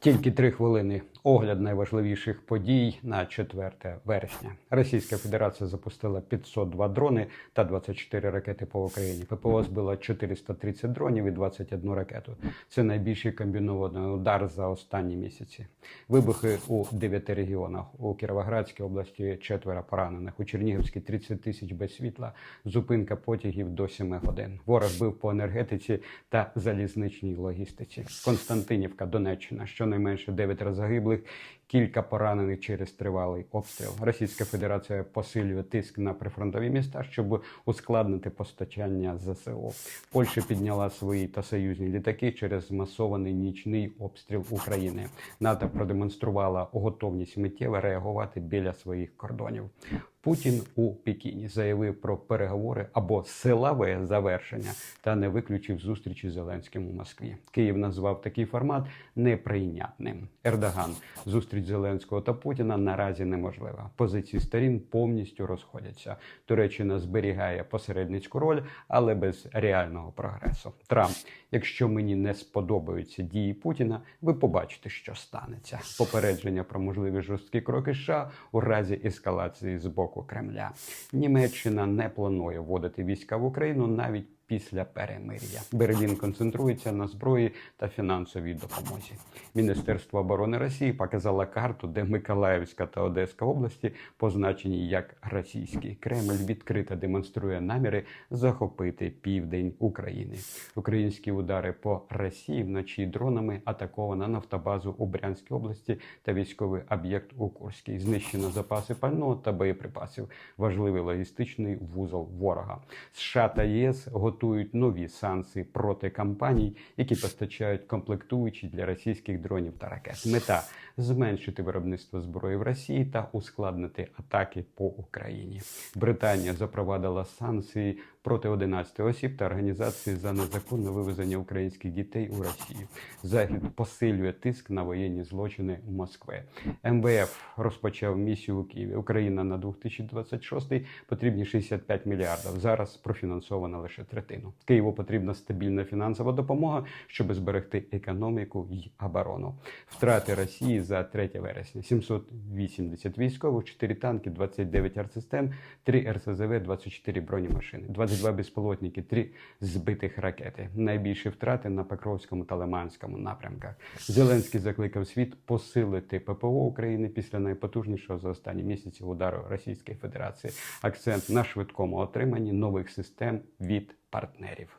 Тільки три хвилини. Огляд найважливіших подій на 4 вересня. Російська Федерація запустила 502 дрони та 24 ракети по Україні. ППО збила 430 дронів і 21 ракету. Це найбільший комбінований удар за останні місяці. Вибухи у 9 регіонах. У Кіровоградській області четверо поранених. У Чернігівській 30 тисяч без світла. Зупинка потягів до 7 годин. Ворог бив по енергетиці та залізничній логістиці. Константинівка, Донеччина, щонайменше 9 загиблих. with Кілька поранених через тривалий обстріл. Російська Федерація посилює тиск на прифронтові міста, щоб ускладнити постачання ЗСУ. Польща підняла свої та союзні літаки через масований нічний обстріл України. НАТО продемонструвала готовність миттєво реагувати біля своїх кордонів. Путін у Пекіні заявив про переговори або силове завершення та не виключив зустрічі з Зеленським у Москві. Київ назвав такий формат неприйнятним. Ердоган зустріч Зеленського та Путіна наразі неможлива. Позиції сторін повністю розходяться. Туреччина зберігає посередницьку роль, але без реального прогресу. Трамп, якщо мені не сподобаються дії Путіна, ви побачите, що станеться. Попередження про можливі жорсткі кроки США у разі ескалації з боку Кремля. Німеччина не планує вводити війська в Україну навіть. Після перемир'я Берлін концентрується на зброї та фінансовій допомозі. Міністерство оборони Росії показало карту, де Миколаївська та Одеська області позначені як російські. Кремль відкрито демонструє наміри захопити південь України. Українські удари по Росії вночі дронами атакована нафтобазу у Брянській області та військовий об'єкт у Курській. Знищено запаси пального та боєприпасів. Важливий логістичний вузол ворога. США та ЄС готують нові санкції проти компаній, які постачають комплектуючі для російських дронів та ракет. Мета зменшити виробництво зброї в Росії та ускладнити атаки по Україні. Британія запровадила санкції проти 11 осіб та організації за незаконне вивезення українських дітей у Росію. Захід посилює тиск на воєнні злочини у Москві. МВФ розпочав місію у Києві. Україна на 2026 потрібні 65 мільярдів. Зараз профінансована лише третину. Києву потрібна стабільна фінансова допомога, щоб зберегти економіку й оборону. Втрати Росії за 3 вересня: 780 військових, 4 танки, 29 артсистем, 3 РСЗВ, 24 бронемашини, 22 безпілотники, 3 збитих ракети. Найбільші втрати на Покровському та Лиманському напрямках. Зеленський закликав світ посилити ППО України після найпотужнішого за останні місяці удару Російської Федерації. Акцент на швидкому отриманні нових систем від партнерів.